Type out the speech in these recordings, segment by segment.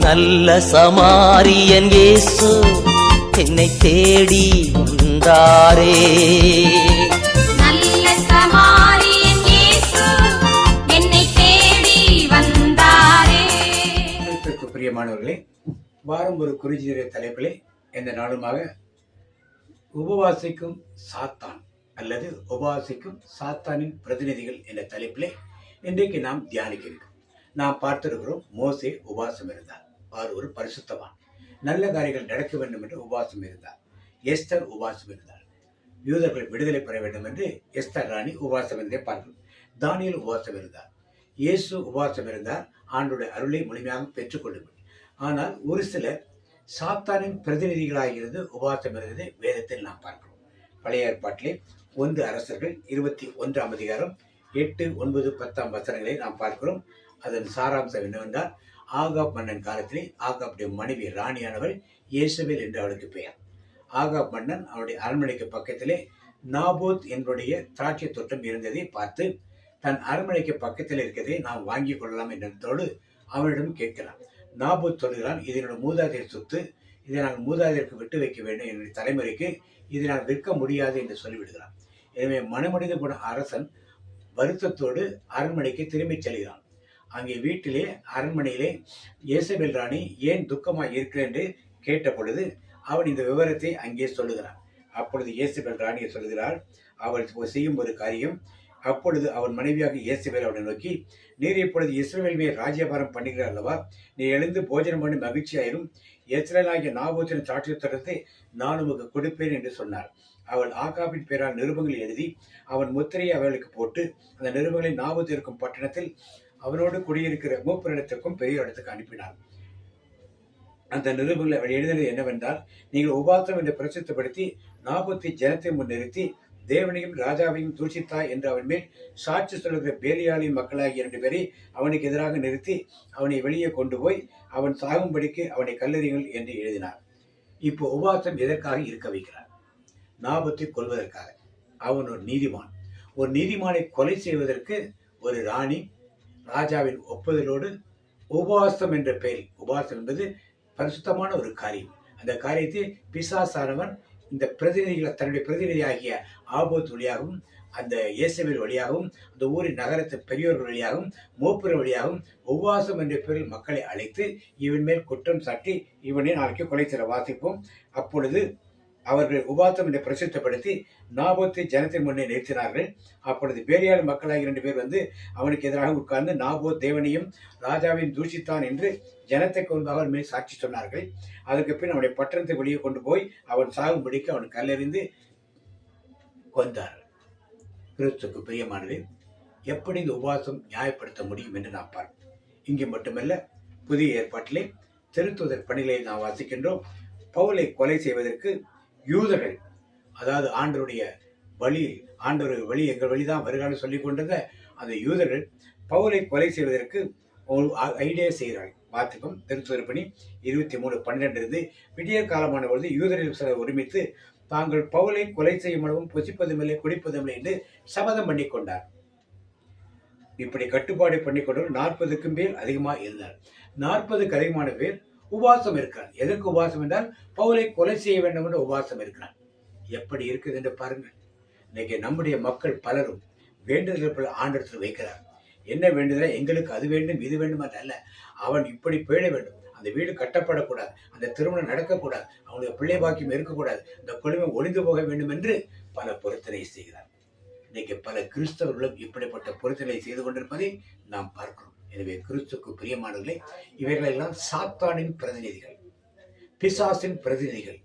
நல்ல சமாரியன் இயேசு என்னை தேடி வந்தாரே. நல்ல சமாரியன் இயேசு என்னை தேடி வந்தாரே. கிறிஸ்துவுக்கு பிரியமானவர்களே வாரம் ஒரு குறிஞ்சிற தலைப்பிலே இந்த நாளுமாக உபவாசிக்கும் சாத்தான் அல்லது உபவாசிக்கும் சாத்தானின் பிரதிநிதிகள் என்ற தலைப்பிலே இன்றைக்கு நாம் தியானிக்க இருக்கிறோம். நாம் பார்த்திருக்கிறோம் மோசே உபவாசம் இருந்தார். அவர் ஒரு பரிசுத்தவான். நல்ல காரியங்கள் நடக்க வேண்டும் என்று உபவாசம் இருந்தார். எஸ்தர் உபவாசம் இருந்தார். யூதர்கள் விடுதலை பெற வேண்டும் என்று எஸ்தர் ராணி உபவாசம் இருந்தே பார்க்கிறோம் தானியல் உபவாசம் இருந்தார். இயேசு உபவாசம் இருந்தார். ஆண்டுடைய அருளை முழுமையாக பெற்றுக்கொள்ளுங்கள் ஆனால் ஒரு சிலர் சாத்தானின் பிரதிநிதிகளாக இருந்து உபவாசம் இருந்தது வேதத்தில் நாம் பார்க்கிறோம். பழைய ஏற்பாட்டிலே ஒன்று அரசர்கள் இருபத்தி ஒன்றாம் அதிகாரம் எட்டு ஒன்பது பத்தாம் வசனங்களை நாம் பார்க்கிறோம். அதன் சாராம்சம் என்னவென்றால் ஆகாப் மன்னன் காலத்திலே ஆகாப்புடைய மனைவி ராணியானவள் இயேசுவேல் என்று அவளுக்கு பெயர். ஆகாப் மன்னன் அவருடைய அரண்மனைக்கு பக்கத்திலே நாபோத் என்புடைய திராட்சை தோட்டம் இருந்ததை பார்த்து தன் அரண்மனைக்கு பக்கத்தில் இருக்கிறதை நாம் வாங்கிக் கொள்ளலாம் என்றதோடு அவனிடம் கேட்கிறான். நாபோத் சொல்கிறான் இது என்னோட மூதாதையர் சொத்து இதை நான் மூதாதையருக்கு விட்டு வைக்க வேண்டும். என்னுடைய தலைமுறைக்கு இதை நான் விற்க முடியாது என்று சொல்லிவிடுகிறான். எனவே மனமடைந்து போன அரசன் வருத்தத்தோடு அரண்மனைக்கு திரும்பிச் செல்கிறான். அங்கே வீட்டிலே அரண்மனையிலே இயேசபெல் ராணி ஏன் துக்கமாக இருக்கிறேன் என்று கேட்ட பொழுது அவன் இந்த விவரத்தை அங்கே சொல்லுகிறான். அப்பொழுது இயேசுபெல் ராணியை சொல்கிறார் அவள் செய்யும் ஒரு காரியம். அப்பொழுது அவன் மனைவியாக இயேசுபேல் அவனை நோக்கி நீர் இப்பொழுது இஸ்ரேல் மேல் ராஜ்யபாரம் பண்ணுகிறார் அல்லவா? நீ எழுந்து போஜனம் பண்ணி மகிழ்ச்சியாயிரும். இஸ்ரேலாகிய நாபோத்தின் சாட்சியத்தரத்தை நான் உமக்கு கொடுப்பேன் என்று சொன்னார். அவள் ஆகாபின் பெயரால் நிருபங்கள் எழுதி அவன் முத்திரையை அவளுக்கு போட்டு அந்த நிருபங்களை நாபோத் இருக்கும் பட்டணத்தில் அவனோடு குடியிருக்கிற மூப்பரிடத்துக்கும் பெரிய இடத்துக்கு அனுப்பினார் அந்த நிருபங்களை அவள் எழுதியது என்னவென்றால் நீங்கள் உபாசம் என்று பிரசித்தப்படுத்தி நாபத்தி ஜனத்தை முன்னிறுத்தி தேவனையும் ராஜாவையும் தூஷித்தாய் என்று அவன் மேல் சாட்சி சொல்லுகிற பேலியாளி மக்களாகிய இரண்டு பேரை அவனுக்கு எதிராக நிறுத்தி அவனை வெளியே கொண்டு போய் அவன் சாகும்படிக்கு அவனை கல்லறியுங்கள் என்று எழுதினார். இப்போ உபாசம் எதற்காக இருக்க வைக்கிறார்? நாபத்தை கொல்வதற்காக. அவன் ஒரு நீதிமான். ஒரு நீதிமானை கொலை செய்வதற்கு ஒரு ராணி ராஜாவின் ஒப்புதலோடு உபவாசம் என்ற பெயரில் உபவாசம் என்பது பரிசுத்தமான ஒரு காரியம். அந்த காரியத்தை பிசாசானவன் இந்த பிரதிநிதிகளை தன்னுடைய பிரதிநிதியாகிய ஆபோத் வழியாகவும் அந்த இயேசுவின் வழியாகவும் அந்த ஊரின் நகரத்து பெரியோர்கள் வழியாகவும் மூப்பர் வழியாகவும் உபவாசம் என்ற பெயரில் மக்களை அழைத்து இவன் மேல் குற்றம் சாட்டி இவனை நாளைக்கு கொலை செய்ய வாசிப்போம். அப்பொழுது அவர்கள் உபாசம் என்று பிரசித்தப்படுத்தி நாபோத்தை ஜனத்தின் முன்னே நிறுத்தினார்கள். அப்பொழுது பேரியாள் மக்களாக இரண்டு பேர் வந்து அவனுக்கு எதிராக உட்கார்ந்து நாபோத் தேவனையும் ராஜாவையும் தூஷித்தான் என்று ஜனத்தை கொண்டாக அவன் மேல் சாட்சி சொன்னார்கள். அதற்கு பின் அவனை பட்டணத்தை வெளியே கொண்டு போய் அவன் சாகும்படிக்கு அவன் கல்லெறிந்து கொண்டார்கள் கிறிஸ்துக்கு பிரியமானது எப்படி இந்த உபவாசம் நியாயப்படுத்த முடியும் என்று நாம் பார்ப்போம். இங்கே மட்டுமல்ல புதிய ஏற்பாட்டிலே திருத்துதர் பணிகளை நாம் வாசிக்கின்றோம். பவுலை கொலை செய்வதற்கு யூதர்கள் அதாவது ஆண்டருடைய வழி ஆண்டவர் வழி எங்கள் வழிதான் வருகான்னு சொல்லிக் கொண்டிருந்த அந்த யூதர்கள் பவுலை கொலை செய்வதற்கு ஒரு ஐடியா செய்கிறார்கள். பார்த்துக்கும் திருத்துவருப்பணி இருபத்தி மூணு பன்னிரெண்டு இருந்து விடிய காலமான பொழுது யூதர்கள் சிலர் ஒருமித்து தாங்கள் பவுலை கொலை செய்யும் அளவும் புசிப்பதுமில்லை குடிப்பதுமில்லை என்று சபதம் பண்ணி கொண்டார். இப்படி கட்டுப்பாடு பண்ணிக்கொண்டவர் நாற்பதுக்கும் பேர் அதிகமாக இருந்தார். நாற்பதுக்கு அதிகமான பேர் உபாசம் இருக்கிறார் எதற்கு உபாசம் என்றால் பவுலை கொலை செய்ய வேண்டும் என்று உபாசம் இருக்கிறார் எப்படி இருக்குது என்று பாருங்கள். இன்னைக்கு நம்முடைய மக்கள் பலரும் வேண்டுதல் பல ஆண்டத்தில் வைக்கிறார். என்ன வேண்டுதல்? எங்களுக்கு அது வேண்டும் இது வேண்டும் அது அல்ல. அவன் இப்படி பேழ வேண்டும். அந்த வீடு கட்டப்படக்கூடாது. அந்த திருமணம் நடக்கக்கூடாது. அவனுடைய பிள்ளை பாக்கியம் இருக்கக்கூடாது. அந்த குழுமை ஒளிந்து போக வேண்டும் என்று பல பொருத்தனை செய்கிறார். இன்னைக்கு பல கிறிஸ்தவர்களும் இப்படிப்பட்ட பொருத்தனை செய்து கொண்டிருப்பதை நாம் பார்க்கிறோம். எனவே கிறிஸ்துக்கு பிரியமானவர்களே இவைகளெல்லாம் சாத்தானின் பிரதிநிதிகள் பிசாசின் பிரதிநிதிகள்.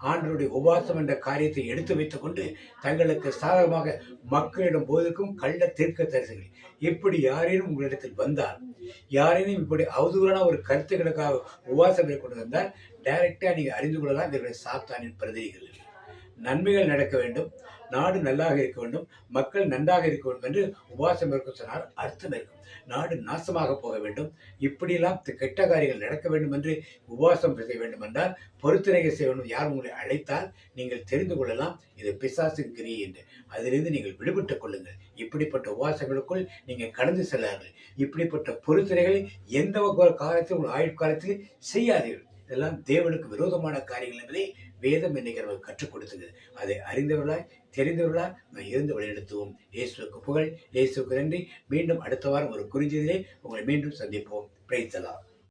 ஆண்டருடைய உபாசம் என்ற காரியத்தை எடுத்து வைத்துக் கொண்டு தங்களுக்கு சாதகமாக மக்களிடம் போதுக்கும் கள்ள தீர்க்க தரிசனங்கள் இப்படி யாரேனும் உங்களிடத்தில் வந்தால் யாரேனும் இப்படி அவதூறான ஒரு கருத்துக்களுக்காக உபாசம் கொண்டு வந்தால் டைரக்டா நீங்க அறிந்து கொள்ளலாம் இவருடைய சாத்தானின் பிரதிநிதிகள். நன்மைகள் நடக்க வேண்டும். நாடு நல்லாக இருக்க வேண்டும். மக்கள் நன்றாக இருக்க வேண்டும் என்று உபாசம் இருக்கும் சொன்னால் அர்த்தம் இருக்கும். நாடு நாசமாக போக வேண்டும். இப்படியெல்லாம் கெட்ட காரியங்கள் நடக்க வேண்டும் என்று உபவாசம் செய்ய வேண்டும் என்றால் பொறுத்திரைகள் செய்ய வேண்டும். யார் உங்களை அழைத்தால் நீங்கள் தெரிந்து கொள்ளலாம். இது பிசாசு கிரி என்று. அதிலிருந்து நீங்கள் விடுபட்டுக் கொள்ளுங்கள். இப்படிப்பட்ட உபவாசங்களுக்குள் நீங்கள் கடந்து செல்லார்கள் இப்படிப்பட்ட பொறுத்திரைகளை எந்த ஒரு காலத்தில் உங்கள் ஆயுட்காலத்தில் செய்யாதீர்கள். இதெல்லாம் தேவனுக்கு விரோதமான காரியங்கள் என்பதை வேதம் இன்னைக்கு நமக்கு கற்றுக் கொடுத்தது. அதை அறிந்தவர்களாய் தெரிந்தவர்களாய் நாம் இருந்து வழிநடத்துவோம். இயேசுக்கு புகழ் இயேசுக்கு நன்றி. மீண்டும் அடுத்த வாரம் ஒரு குறிஞ்சதிலே உங்களை மீண்டும் சந்திப்போம். பிரைத்தலாம்